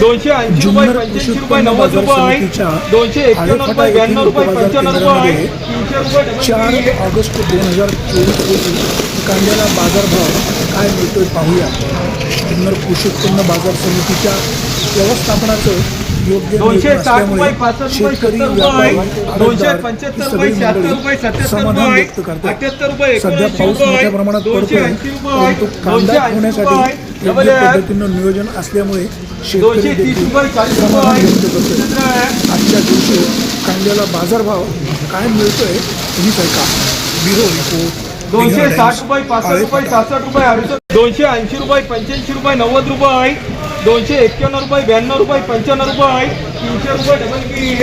दोनशे ऐंशी रुपये पंच्याऐंशी रुपये नव्वद रुपये दोनशे एक्क्याण्णव रुपये ब्याण्णव रुपये पंच्याण्णव रुपये तीनशे रुपये चार. ऑगस्ट दोन हजार चोवीस रोजी कांद्याला बाजारभाव काय मिळतोय पाहूया. जुन्नर कृषी उत्पन्न बाजार समितीच्या व्यवस्थापनाचं योग्य दोनशे साठ रुपये पासष्ट रुपये शेतकरी सत्तर व्यापारी रुपये दोनशे पंच्याहत्तर रुपये शहात्तर सत्याहत्तर अठ्याहत्तर रुपये सध्या पाऊस मोठ्या प्रमाणात दोनशे ऐंशी रुपये दोनशे ऐंशी रुपये पद्धतीनं नियोजन असल्यामुळे दोनशे तीस रुपये चाळीस आजच्या दिवशी कांद्याला बाजारभाव काय मिळतोय तुम्हीच ऐका ब्युरो रिपोर्ट दोनशे साठ रुपये पासष्ट रुपये. सहासष्ट रुपये अडुसष्ट दोनशे ऐंशी रुपये पंच्याऐंशी रुपये नव्वद रुपये दोनशे एक्क्याण्णव रुपये, ब्याण्णव रुपये, पंच्याण्णव रुपये, तीनशे रुपये डबल बी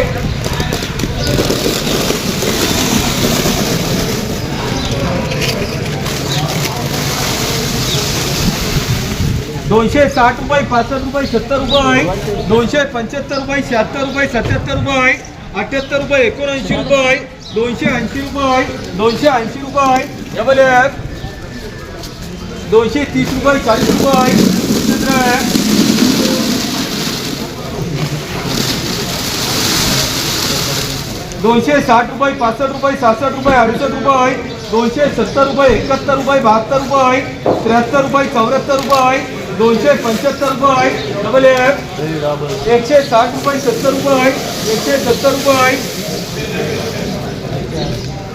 दोनशे साठ रुपये, पासष्ट रुपये, सत्तर रुपये, दोनशे पंच्याहत्तर रुपये, शहात्तर रुपये, सत्याहत्तर रुपये, अठ्याहत्तर रुपये, एकोणऐंशी रुपये, दोनशे ऐंशी रुपये, दोनशे ऐंशी रुपये डबल दोनशे तीस रुपये, चाळीस रुपये दोनशे साठ रुपये पासष्ट रुपये सहासष्ट रुपये अडुसष्ट रुपये दोनशे सत्तर रुपये एकाहत्तर रुपये बहात्तर रुपये त्र्याहत्तर रुपये चौऱ्याहत्तर रुपये दोनशे पंच्याहत्तर रुपये डबल एफ एकशे साठ रुपये सत्तर रुपये एकशे सत्तर रुपये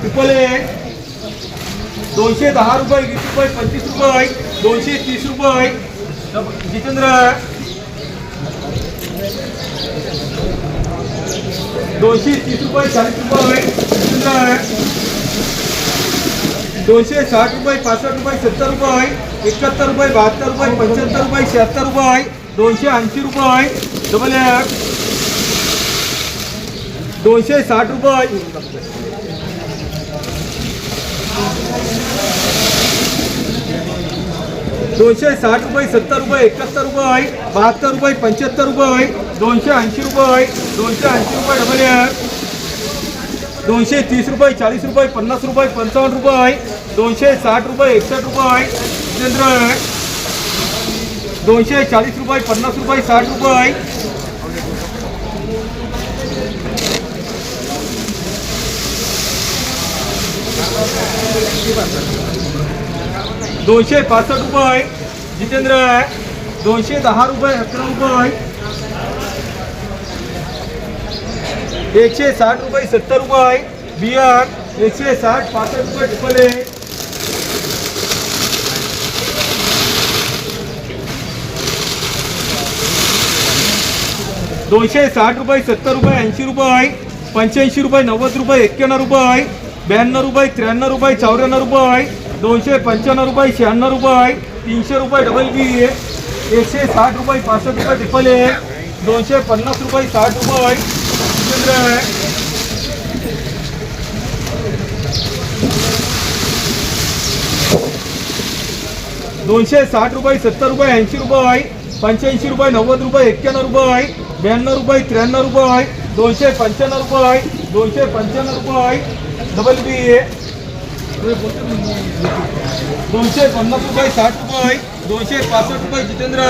ट्रिपल ए दोनशे दहा रुपये वीस रुपये पंचवीस रुपये दोनशे तीस रुपये जितेंद्र दोनशे तीस रुपये चाळीस रुपये जितेंद्र दोनशे साठ रुपये पासष्ट रुपये, सत्तर रुपये एकाहत्तर रुपये, बहात्तर रुपये पंच्याहत्तर रुपये शहात्तर रुपये दोनशे ऐंशी रुपये डबल एक दोनशे साठ रुपये दोनशे साठ रुपये, सत्तर रुपये एकाहत्तर रुपये बहात्तर रुपये पंच्याहत्तर रुपये दोनशे ऐंशी रुपये, दोनशे ऐंशी रुपये डबल तीस रुपये, चाळीस रुपये, पन्नास रुपये रुपये, दोनशे साठ रुपये, एकसष्ट रुपये जितेंद्र दोनशे चाळीस रुपये रुपये, साठ रुपये. दोनशे रुपये, जितेंद्र, दोनशे दहा रुपये रुपये. एकशे साठ रुपये, सत्तर रुपये बियर एकशे साठ पासष्ट रुपये टिपले दोनशे साठ रुपये, सत्तर रुपये ऐंशी रुपये पंच्याऐंशी रुपये, नव्वद रुपये एक्क्याण्णव रुपये ब्याण्णव रुपये, त्र्याण्णव रुपये, चौऱ्याण्णव रुपये दोनशे पंच्याण्णव रुपये, शहाण्णव रुपये तीनशे रुपये डबल बी एकशे साठ रुपये पासष्ट रुपये ट्रिपल ए दोनशे पन्नास रुपये, साठ रुपये जितेंद्र दोनशे साठ रुपये, सत्तर रुपये, ऐंशी रुपये पंच्याऐंशी रुपये, नव्वद रुपये, एक्क्याण्णव रुपये ब्याण्णव रुपये, त्र्याण्णव रुपये दोनशे पंच्याण्णव रुपये दोनशे पंच्याण्णव रुपये डबल बी ए दोनशे पन्नास रुपये, साठ रुपये दोनशे पासष्ट रुपये जितेंद्र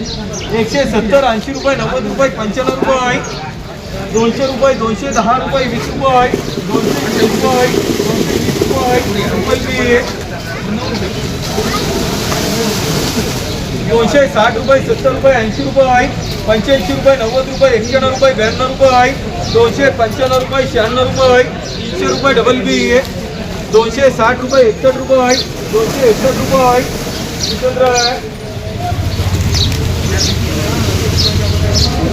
एकशे सत्तर, ऐंशी रुपये, नव्वद रुपये, पंच्याण्णव रुपये दोनशे रुपये, दोनशे दहा रुपये, वीस रुपये दोनशे रुपये दोनशे वीस रुपये डबल बी दोनशे साठ रुपये, सत्तर रुपये, ऐंशी रुपये पंच्याऐंशी रुपये, नव्वद रुपये, एक्क्याण्णव रुपये, ब्याण्णव रुपये दोनशे पंच्याण्णव रुपये, शहाण्णव रुपये तीनशे रुपये डबल बी दोनशे साठ रुपये, एकसष्ट रुपये दोनशे एकसष्ट रुपये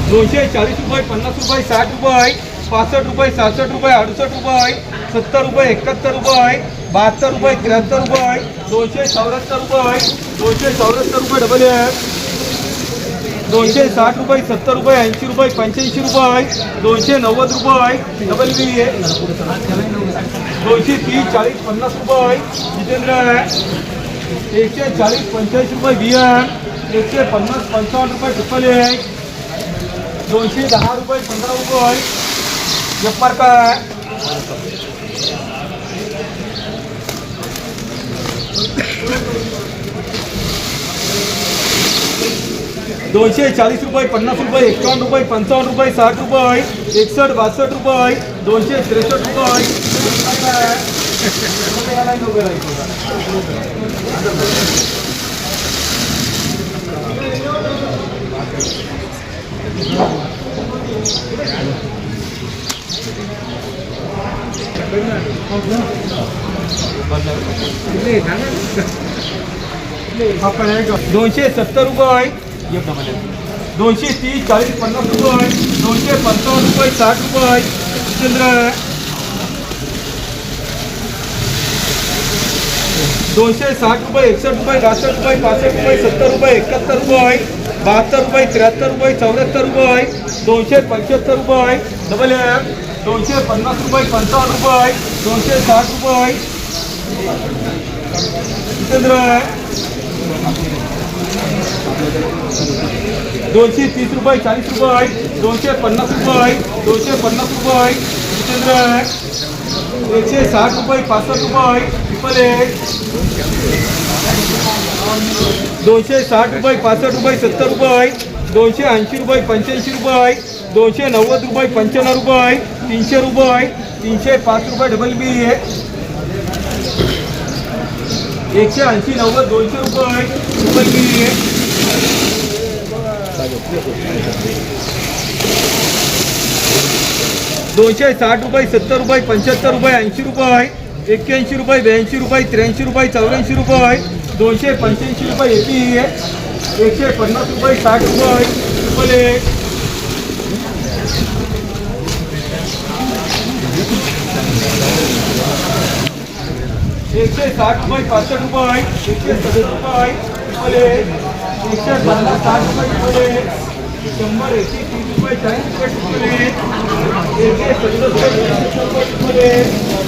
दोनशे चाळीस रुपये पन्नास रुपये साठ रुपये पासष्ट रुपये सहासष्ट रुपये अडुसष्ट रुपये सत्तर रुपये एकाहत्तर रुपये बहात्तर रुपये त्र्याहत्तर रुपये दोनशे चौऱ्याहत्तर रुपये दोनशे चौऱ्याहत्तर रुपये डबल एक दोनशे साठ रुपये सत्तर रुपये ऐंशी रुपये पंच्याऐंशी रुपये दोनशे नव्वद रुपये डबल बी दोनशे तीस चाळीस पन्नास रुपये जितेंद्र एकशे चाळीस पंच्याऐंशी रुपये बी एम एकशे पन्नास पंचावन्न रुपये ट्रिपल एक। दोनशे दहा रुपये पंधरा रुपये मार्क आहे दोनशे चाळीस रुपये, पन्नास रुपये एकावन्न रुपये पंचावन्न रुपये, साठ रुपये एकसष्ट बासष्ट रुपये दोनशे त्रेसष्ट रुपये दोनशे सत्तर रुपये दोनशे तीस चाळीस पन्नास रुपये दोनशे पंचावन्न रुपये साठ रुपये चंद्र दोनशे साठ रुपये एकसष्ट रुपये बासष्ट रुपये पासष्ट रुपये सत्तर रुपये एकाहत्तर रुपये बहात्तर रुपये त्र्याहत्तर रुपये चौऱ्याहत्तर रुपये दोनशे पंच्याहत्तर रुपये डबल एफ़ दोनशे पन्नास रुपये पंचावन्न रुपये दोनशे साठ रुपये दोनशे तीस रुपये चाळीस रुपये दोनशे पन्नास रुपये दोनशे पन्नास रुपये जितेंद्र एकशे साठ रुपये, पासष्ट रुपये ट्रिपल एक दोनशे साठ रुपये, पासष्ट रुपये, सत्तर रुपये दोनशे ऐंशी रुपये, पंच्याऐंशी रुपये दोनशे नव्वद रुपये, पंच्याण्णव रुपये तीनशे रुपये तीनशे पाच रुपये डबल बी एकशे ऐंशी नव्वद दोनशे रुपये डबल आहे. दोनशे साठ रुपये सत्तर रुपये पंच्याहत्तर रुपये ऐंशी रुपये एक्क्याऐंशी रुपये ब्याऐंशी रुपये त्र्याऐंशी रुपये चौऱ्याऐंशी रुपये दोनशे पंच्याऐंशी रुपये एपी एकशे पन्नास रुपये साठ रुपये रुपये एकशे साठ रुपये पासष्ट रुपये एकशे सत्तर रुपये एक एकशे पन्नास साठ रुपये एकशे तीस रुपये चाळीस रुपये एक एकशे सत्तर रुपये रुपये